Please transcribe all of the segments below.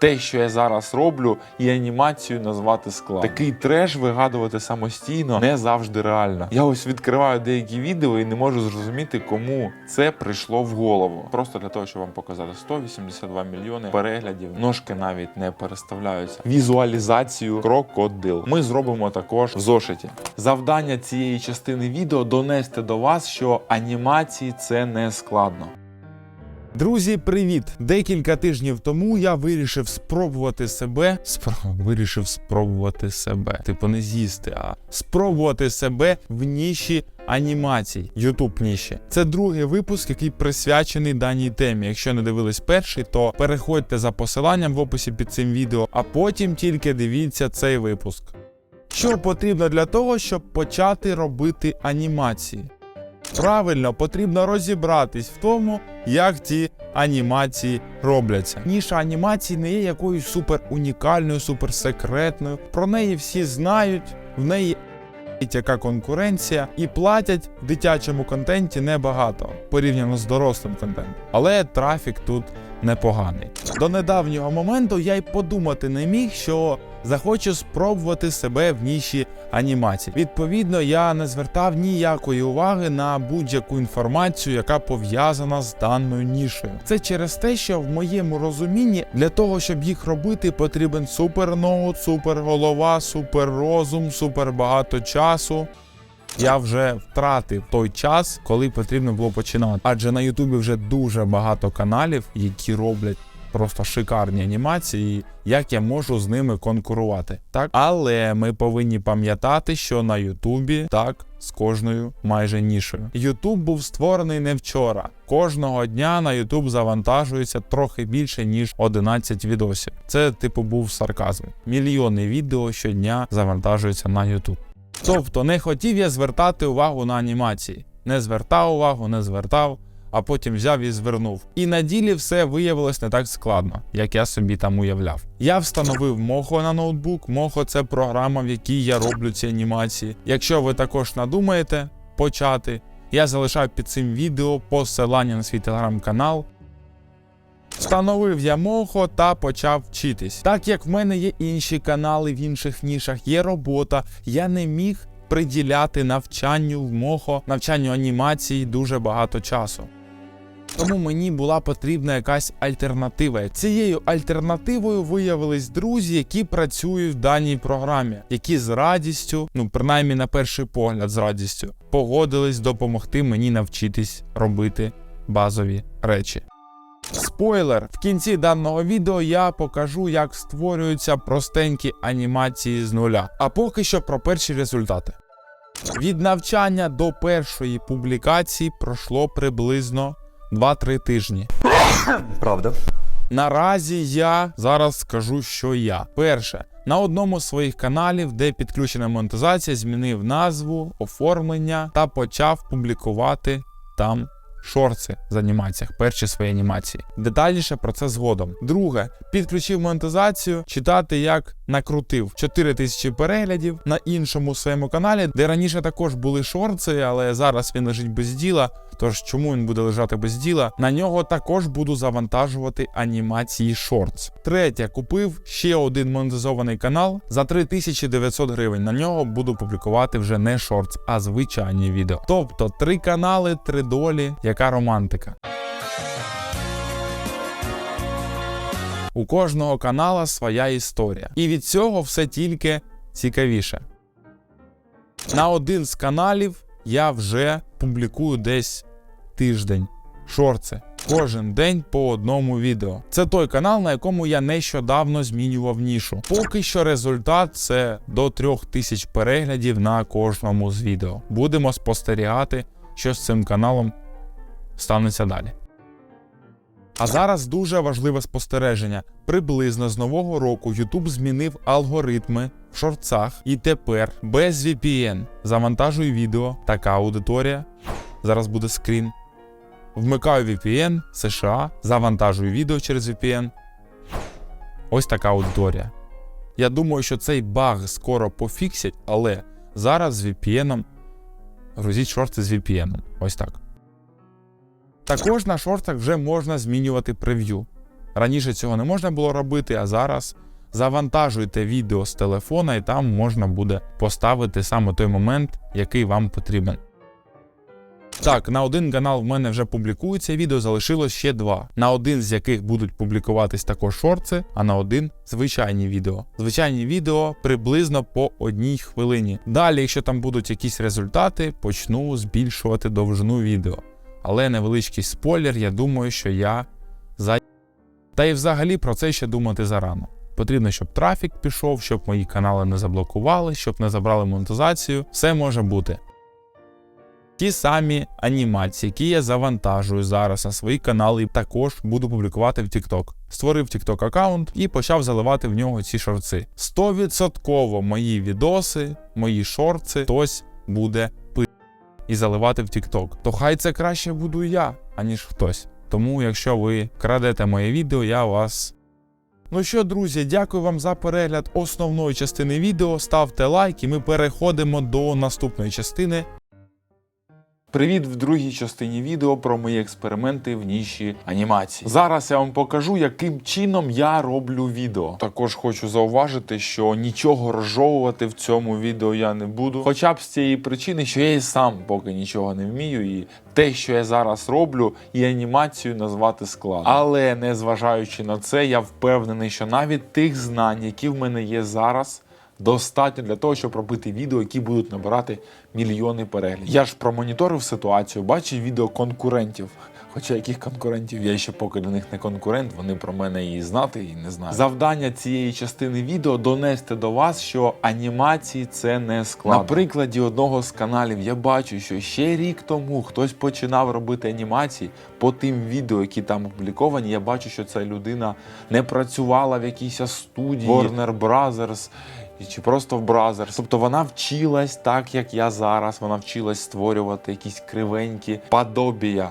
Те, що я зараз роблю, і анімацію назвати складно. Такий треш вигадувати самостійно не завжди реально. Я ось відкриваю деякі відео і не можу зрозуміти, кому це прийшло в голову. Просто для того, щоб вам показати 182 мільйони переглядів. Ножки навіть не переставляються. Візуалізацію крокодил. Ми зробимо також в зошиті. Завдання цієї частини відео донести до вас, що анімації це не складно. Друзі, привіт! Декілька тижнів тому я вирішив спробувати себе. Спро... Вирішив спробувати себе. Типу не з'їсти, а спробувати себе в ніші анімацій. Ютуб ніші. Це другий випуск, який присвячений даній темі. Якщо не дивились перший, то переходьте за посиланням в описі під цим відео, а потім тільки дивіться цей випуск. Що потрібно для того, щоб почати робити анімації? Правильно, потрібно розібратись в тому, як ці анімації робляться. Ніша анімації не є якоюсь супер унікальною, супер секретною. Про неї всі знають, в неї яка конкуренція, і платять в дитячому контенті небагато порівняно з дорослим контентом. Але трафік тут непоганий. До недавнього моменту я й подумати не міг, що захочу спробувати себе в ніші анімації. Відповідно, я не звертав ніякої уваги на будь-яку інформацію, яка пов'язана з даною нішею. Це через те, що в моєму розумінні для того, щоб їх робити, потрібен суперноут, суперголова, суперрозум, супер багато часу. Я вже втратив той час, коли потрібно було починати. Адже на Ютубі вже дуже багато каналів, які роблять просто шикарні анімації. Як я можу з ними конкурувати? Так, але ми повинні пам'ятати, що на Ютубі так з кожною майже нішою. Ютуб був створений не вчора. Кожного дня на Ютуб завантажується трохи більше ніж 11 відосів. Це типу був сарказм. Мільйони відео щодня завантажуються на Ютуб. Тобто не хотів я звертати увагу на анімації. Не звертав увагу, не звертав, а потім взяв і звернув. І на ділі все виявилось не так складно, як я собі там уявляв. Я встановив Moho на ноутбук. Moho – це програма, в якій я роблю ці анімації. Якщо ви також надумаєте почати, я залишаю під цим відео посилання на свій телеграм-канал. Встановив я Мохо та почав вчитись. Так як в мене є інші канали в інших нішах, є робота, я не міг приділяти навчанню в Мохо, навчанню анімації дуже багато часу. Тому мені була потрібна якась альтернатива. Цією альтернативою виявились друзі, які працюють в даній програмі, які з радістю, ну принаймні на перший погляд, з радістю, погодились допомогти мені навчитись робити базові речі. Спойлер: в кінці даного відео я покажу, як створюються простенькі анімації з нуля. А поки що про перші результати. Від навчання до першої публікації пройшло приблизно 2-3 тижні. Правда. Наразі я зараз скажу, що я. Перше, на одному з своїх каналів, де підключена монетизація, змінив назву, оформлення та почав публікувати там шорти з анімаціях, перші свої анімації. Детальніше про це згодом. Друге, підключив монетизацію, читати як накрутив 4 тисячі переглядів на іншому своєму каналі, де раніше також були шорти, але зараз він лежить без діла. Тож чому він буде лежати без діла? На нього також буду завантажувати анімації шортс. Третє, купив ще один монетизований канал за 3900 гривень. На нього буду публікувати вже не шортс, а звичайні відео. Тобто три канали, три долі. Яка романтика. У кожного канала своя історія. І від цього все тільки цікавіше. На один з каналів я вже публікую десь тиждень. Шорти. Кожен день по одному відео. Це той канал, на якому я нещодавно змінював нішу. Поки що результат це до 3000 переглядів на кожному з відео. Будемо спостерігати, що з цим каналом станеться далі. А зараз дуже важливе спостереження. Приблизно з нового року YouTube змінив алгоритми в шорцах, і тепер без VPN завантажую відео. Така аудиторія. Зараз буде скрін. Вмикаю VPN США, завантажую відео через VPN. Ось така аудиторія. Я думаю, що цей баг скоро пофіксять, але зараз з VPN грузіть шорти з VPN. Ось так. Також на шортах вже можна змінювати прев'ю. Раніше цього не можна було робити, а зараз завантажуйте відео з телефона, і там можна буде поставити саме той момент, який вам потрібен. Так, на один канал в мене вже публікується відео, залишилось ще два. На один з яких будуть публікуватись також шорти, а на один звичайні відео. Звичайні відео приблизно по одній хвилині. Далі, якщо там будуть якісь результати, почну збільшувати довжину відео. Але невеличкий спойлер, я думаю, що я за. Та й взагалі про це ще думати зарано. Потрібно, щоб трафік пішов, щоб мої канали не заблокували, щоб не забрали монетизацію. Все може бути. Ті самі анімації, які я завантажую зараз на свої канали, також буду публікувати в TikTok. Створив TikTok аккаунт і почав заливати в нього ці шорти. 100% мої відоси, мої шорти хтось буде пи і заливати в TikTok. То хай це краще буду я, аніж хтось. Тому, якщо ви крадете моє відео, я вас. Ну що, друзі, дякую вам за перегляд основної частини відео. Ставте лайк, і ми переходимо до наступної частини. Привіт в другій частині відео про мої експерименти в ніші анімації. Зараз я вам покажу, яким чином я роблю відео. Також хочу зауважити, що нічого розжовувати в цьому відео я не буду. Хоча б з цієї причини, що я і сам поки нічого не вмію, і те, що я зараз роблю, і анімацію назвати складно. Але незважаючи на це, я впевнений, що навіть тих знань, які в мене є зараз. Достатньо для того, щоб робити відео, які будуть набирати мільйони переглядів. Я ж промоніторив ситуацію, бачив відео конкурентів. Хоча яких конкурентів я ще поки для них не конкурент, вони про мене і знати і не знають. Завдання цієї частини відео донести до вас, що анімації це не складно. На прикладі одного з каналів я бачу, що ще рік тому хтось починав робити анімації по тим відео, які там опубліковані. Я бачу, що ця людина не працювала в якійсь студії Warner Brothers чи просто в Brothers. Тобто вона вчилась так, як я зараз. Вона вчилась створювати якісь кривенькі подобія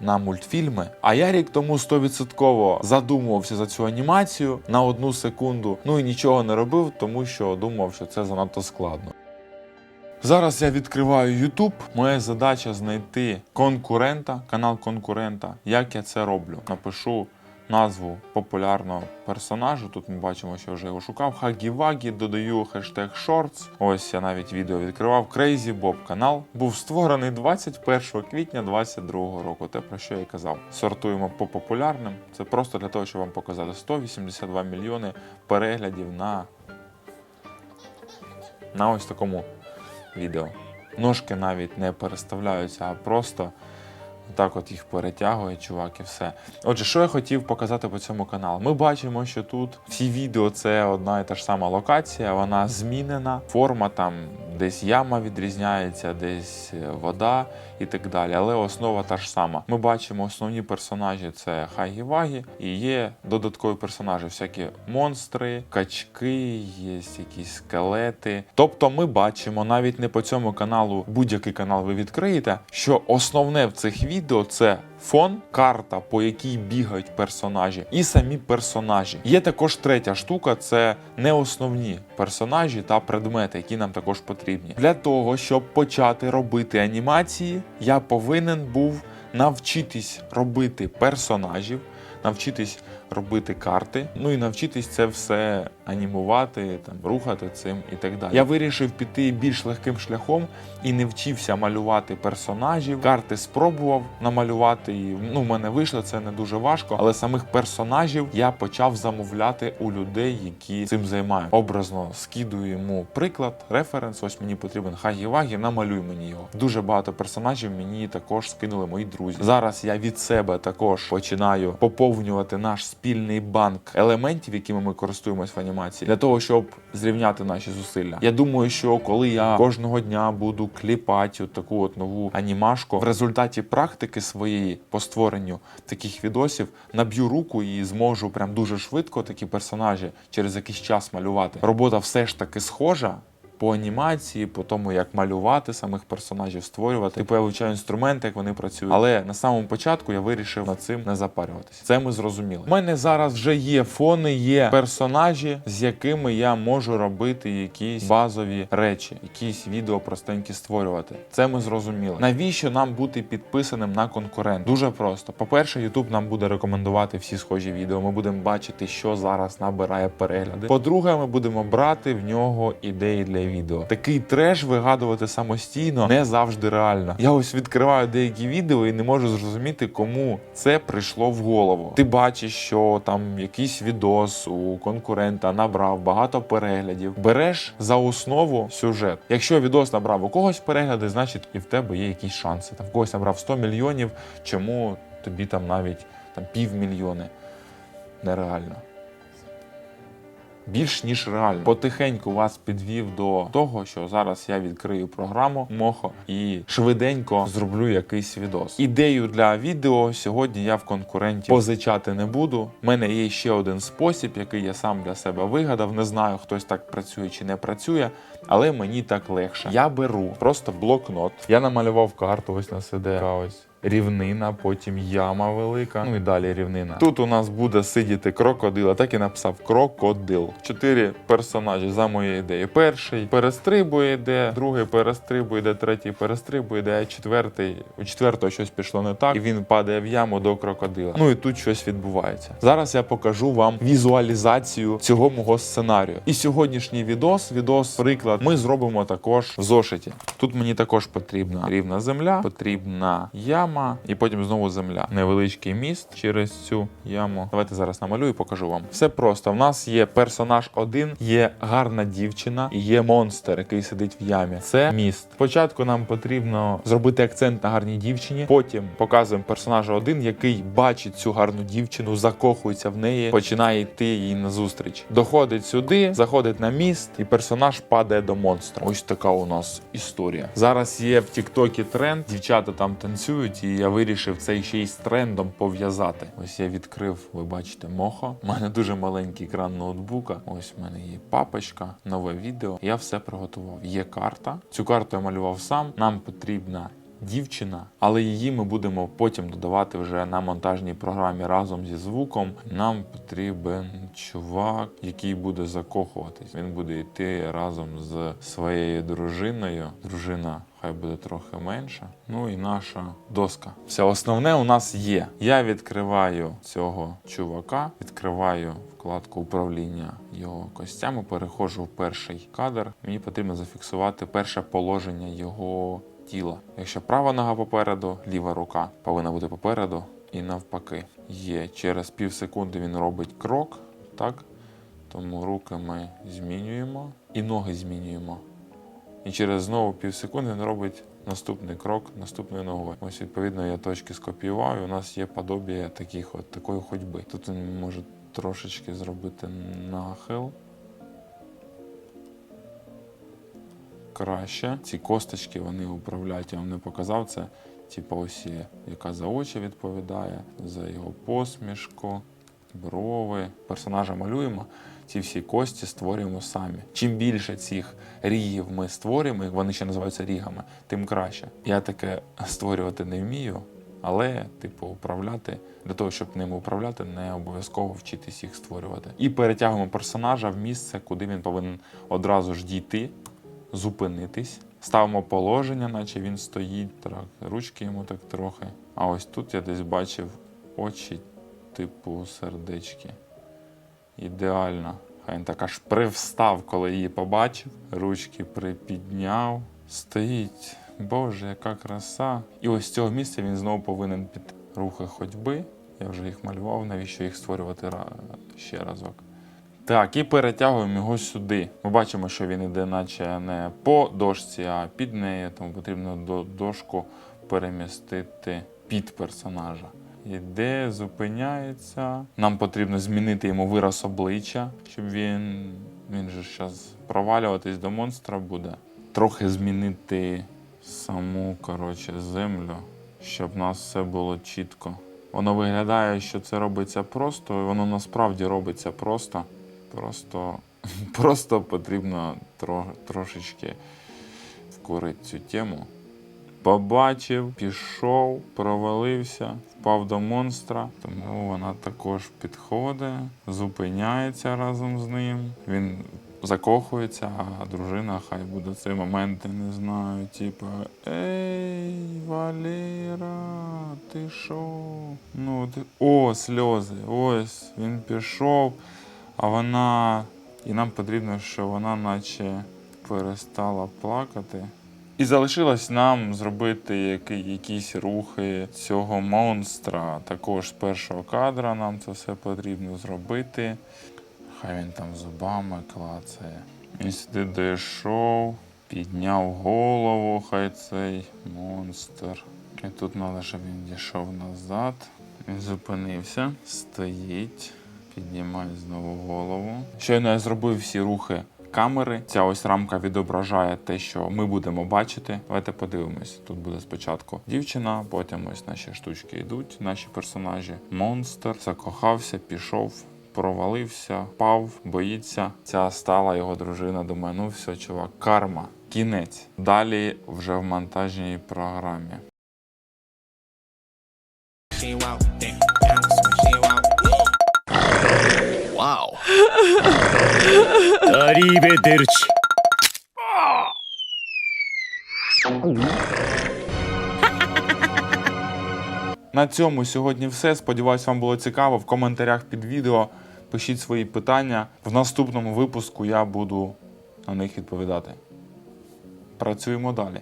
на мультфільми. А я рік тому 100% задумувався за цю анімацію на одну секунду. Ну і нічого не робив, тому що думав, що це занадто складно. Зараз я відкриваю YouTube. Моя задача знайти конкурента, канал конкурента. Як я це роблю? Напишу назву популярного персонажу. Тут ми бачимо, що вже його шукав. Хагі-Вагі, додаю хештег Shorts. Ось я навіть відео відкривав. Crazy Bob канал був створений 21 квітня 2022 року. Те про що я й казав. Сортуємо по популярним. Це просто для того, щоб вам показати 182 мільйони переглядів на, на ось такому відео. Ножки навіть не переставляються, а просто так от їх перетягує, чувак, і все. Отже, що я хотів показати по цьому каналу? Ми бачимо, що тут всі відео це одна і та ж сама локація, вона змінена. Форма там десь яма відрізняється, десь е, вода і так далі. Але основа та ж сама. Ми бачимо основні персонажі це Хагі-Вагі, і є додаткові персонажі, всякі монстри, качки, є якісь скелети. Тобто ми бачимо навіть не по цьому каналу, будь-який канал ви відкриєте, що основне в цих відео це фон, карта, по якій бігають персонажі, і самі персонажі. Є також третя штука: це не основні персонажі та предмети, які нам також потрібні. Для того, щоб почати робити анімації, я повинен був навчитись робити персонажів, навчитись робити карти, ну і навчитись це все анімувати, там рухати цим і так далі. Я вирішив піти більш легким шляхом і не вчився малювати персонажів. Карти спробував намалювати, і ну, в мене вийшло це не дуже важко. Але самих персонажів я почав замовляти у людей, які цим займають. Образно скидую йому приклад, референс. Ось мені потрібен хагі-вагі, намалюй мені його. Дуже багато персонажів мені також скинули мої друзі. Зараз я від себе також починаю поповнювати наш спільний банк елементів, якими ми користуємось в анімації, для того, щоб зрівняти наші зусилля. Я думаю, що коли я кожного дня буду кліпати от таку от нову анімашку, в результаті практики своєї по створенню таких відосів наб'ю руку і зможу прям дуже швидко такі персонажі через якийсь час малювати. Робота все ж таки схожа. По анімації, по тому, як малювати самих персонажів, створювати. Типу я вивчаю інструменти, як вони працюють. Але на самому початку я вирішив над цим не запарюватися. Це ми зрозуміли. У мене зараз вже є фони, є персонажі, з якими я можу робити якісь базові речі, якісь відео простенькі створювати. Це ми зрозуміли. Навіщо нам бути підписаним на конкурент? Дуже просто. По-перше, YouTube нам буде рекомендувати всі схожі відео. Ми будемо бачити, що зараз набирає перегляди. По-друге, ми будемо брати в нього ідеї для відео. Такий треш вигадувати самостійно не завжди реально. Я ось відкриваю деякі відео і не можу зрозуміти, кому це прийшло в голову. Ти бачиш, що там якийсь відос у конкурента набрав багато переглядів. Береш за основу сюжет. Якщо відос набрав у когось перегляди, значить і в тебе є якісь шанси. Там в когось набрав 100 мільйонів. Чому тобі там навіть там півмільйони? Нереально більш ніж реально. Потихеньку вас підвів до того, що зараз я відкрию програму Мохо і швиденько зроблю якийсь відос. Ідею для відео сьогодні я в конкуренті позичати не буду. У мене є ще один спосіб, який я сам для себе вигадав. Не знаю, хтось так працює чи не працює, але мені так легше. Я беру просто блокнот. Я намалював карту. Ось на сиде ось. Рівнина, потім яма велика, ну і далі рівнина. Тут у нас буде сидіти крокодил, а так і написав крокодил. Чотири персонажі за моєю ідеєю. Перший перестрибує йде, другий перестрибує йде, третій перестрибує йде, а четвертий у четвертого щось пішло не так, і він падає в яму до крокодила. Ну і тут щось відбувається. Зараз я покажу вам візуалізацію цього мого сценарію. І сьогоднішній відос, відос, приклад, ми зробимо також в зошиті. Тут мені також потрібна рівна земля, потрібна яма, і потім знову земля. Невеличкий міст через цю яму. Давайте зараз намалюю і покажу вам. Все просто. В нас є персонаж один, є гарна дівчина і є монстр, який сидить в ямі. Це міст. Спочатку нам потрібно зробити акцент на гарній дівчині. Потім показуємо персонажа один, який бачить цю гарну дівчину, закохується в неї, починає йти їй назустріч. Доходить сюди, заходить на міст, і персонаж падає до монстра. Ось така у нас історія. Зараз є в Тіктокі тренд. Дівчата там танцюють, і я вирішив це ще й з трендом пов'язати. Ось я відкрив, ви бачите, мохо. У мене дуже маленький екран ноутбука. Ось в мене є папочка, нове відео. Я все приготував. Є карта. Цю карту я малював сам. Нам потрібна. Дівчина, але її ми будемо потім додавати вже на монтажній програмі разом зі звуком. Нам потрібен чувак, який буде закохуватись. Він буде йти разом з своєю дружиною. Дружина хай буде трохи менша. Ну і наша доска. Все основне у нас є. Я відкриваю цього чувака, відкриваю вкладку управління його костями, переходжу в перший кадр. Мені потрібно зафіксувати перше положення його тіла. Якщо права нога попереду, ліва рука повинна бути попереду і навпаки. Є через пів секунди він робить крок, так? Тому руки ми змінюємо і ноги змінюємо. І через знову пів секунди він робить наступний крок наступною ногою. Ось відповідно я точки скопіював. і У нас є подобія таких от такої ходьби. Тут він може трошечки зробити нахил. Краще. Ці косточки вони управляють, я вам не показав це. Типа ось яка за очі відповідає, за його посмішку, брови. Персонажа малюємо. Ці всі кості створюємо самі. Чим більше цих рігів ми створюємо, вони ще називаються рігами, тим краще. Я таке створювати не вмію, але, типу, управляти для того, щоб ними управляти, не обов'язково вчитись їх створювати. І перетягуємо персонажа в місце, куди він повинен одразу ж дійти зупинитись. Ставимо положення, наче він стоїть. Так, ручки йому так трохи. А ось тут я десь бачив очі, типу сердечки. Ідеально. Хай він так аж привстав, коли її побачив. Ручки припідняв. Стоїть. Боже, яка краса. І ось з цього місця він знову повинен піти. Рухи ходьби. Я вже їх малював, навіщо їх створювати ще разок. Так, і перетягуємо його сюди. Ми бачимо, що він іде, наче не по дошці, а під нею, тому потрібно до дошку перемістити під персонажа. Іде, зупиняється. Нам потрібно змінити йому вираз обличчя, щоб він. Він же зараз провалюватись до монстра буде. Трохи змінити саму коротше, землю, щоб у нас все було чітко. Воно виглядає, що це робиться просто, і воно насправді робиться просто. Просто, просто потрібно трошечки вкурити цю тему. Побачив, пішов, провалився, впав до монстра. Тому вона також підходить, зупиняється разом з ним. Він закохується, а дружина хай буде цей момент, я не знаю, типа Ей, Валера, ти що? Ну, ти... О, сльози. Ось він пішов, а вона. І нам потрібно, щоб вона наче перестала плакати. І залишилось нам зробити які, якісь рухи цього монстра. Також з першого кадра нам це все потрібно зробити. Хай він там зубами клацає. Він сюди дійшов, підняв голову, хай цей монстр. І тут треба, щоб він дійшов назад. Він зупинився, стоїть, піднімає знову голову. Щойно я зробив всі рухи камери. Ця ось рамка відображає те, що ми будемо бачити. Давайте подивимось. Тут буде спочатку дівчина, потім ось наші штучки йдуть, наші персонажі. Монстр закохався, пішов. Провалився, впав, боїться. Ця стала його дружина. Думає, ну все, чувак, карма. Кінець. Далі вже в монтажній програмі. Вау! Аріведерчі! На цьому сьогодні все. Сподіваюсь, вам було цікаво. В коментарях під відео пишіть свої питання. В наступному випуску я буду на них відповідати. Працюємо далі.